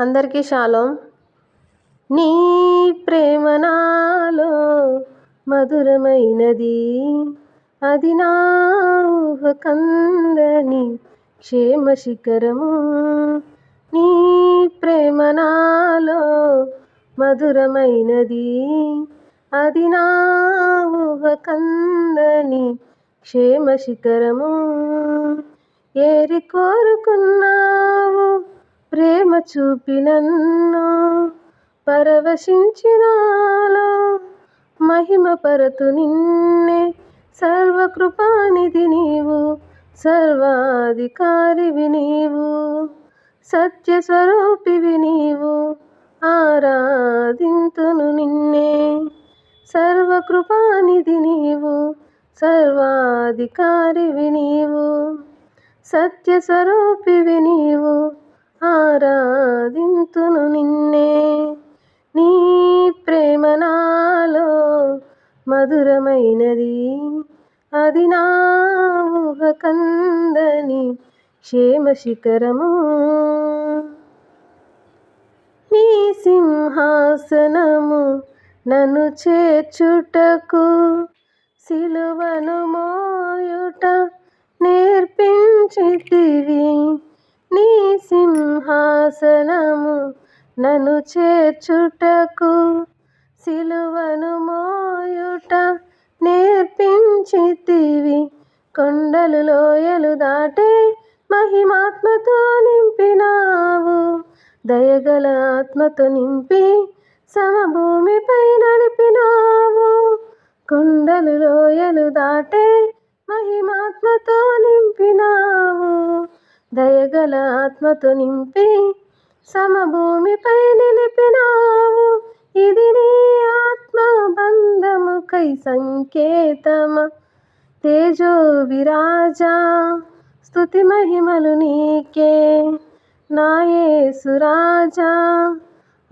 అందరికీ షాలోం. నీ ప్రేమ నాలో మధురమైనది. అది నా ఊహకందని క్షేమ శిఖరము. నీ ప్రేమ నాలో మధురమైనది. అది నా ఊహకందని క్షేమ శిఖరము. ఏరి కోరుకున్నావు ప్రేమ చూపినన్ను పరవశించినాలో? మహిమ పరతు నిన్నే సర్వకృపానిధి నీవు సర్వాధికారివి నీవు సత్యస్వరూపివి నీవు ఆరాధింతును నిన్నే. సర్వకృపానిధి నీవు సర్వాధికారివి నీవు సత్యస్వరూపివి నీవు ఆరాధింతును నిన్నే. నీ ప్రేమ నాలో మధురమైనది. అది నా ఊహకందని క్షేమ శిఖరము. నీ సింహాసనము నన్ను చేర్చుటకు సిలువను మోయుట నేర్పించితివి. శాసనము నన్ను చేర్చుటకు సిలువను మోయుట నేర్పించితివి. కొండలు లోయలు దాటే మహిమాత్మతో నింపినావు. దయగల ఆత్మతో నింపి సమభూమిపై నడిపినావు. కొండలు లోయలు దాటే మహిమాత్మతో నింపినావు. దయగల ఆత్మతో నింపి సమభూమిపై నిలిపినావు. ఇది నీ ఆత్మ బంధముకై సంకేతమ? తేజో విరాజా స్థుతి మహిమలు నీకే. నాయేసురాజా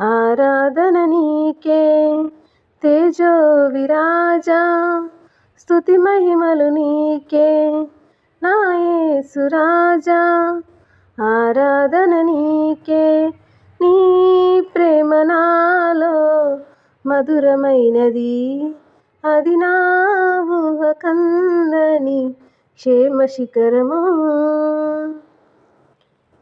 ఆరాధన నీకే. తేజో విరాజా స్తుతి మహిమలు నీకే. నాయేసురాజా ఆరాధన నీకే నీ ప్రేమ నాలో మధురమైనది. అది నా ఊహకందని క్షేమ శిఖరము.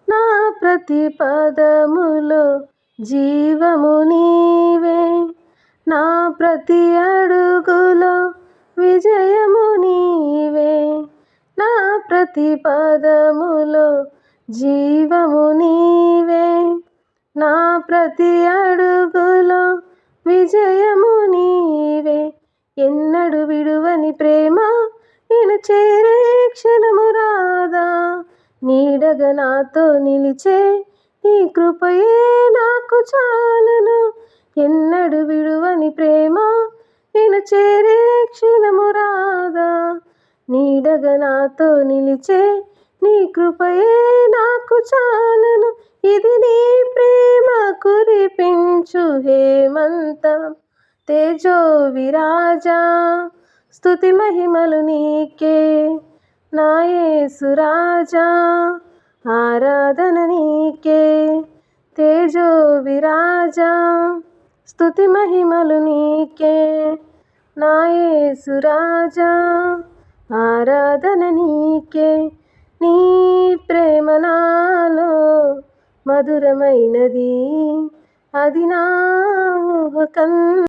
నా ప్రతి పదములో జీవము నీవే. నా ప్రతి అడుగులో విజయము నీవే. నా ప్రతి పదములో జీవము నీవే. నా ప్రతి అడుగులో విజయము నీవే. ఎన్నడు విడువని ప్రేమ నేను చేరే క్షణము రాదా. నీడగ నాతో నిలిచే నీ కృపయే నాకు చాలును. ఎన్నడు విడువని ప్రేమ నేను చేరే క్షణము రాదా. నీడగ నాతో నిలిచే నీ కృపయే చాలను? ఇది నీ ప్రేమ కురిపించు హేమంతం. తేజో విరాజా స్థుతి మహిమలు నీకే. నాయేసురాజా ఆరాధన నీకే. తేజో విరాజా స్థుతి మహిమలు నీకే. నాయేసురాజా ఆరాధన నీకే. నీ మధురమైనది. అది నా ఊహకం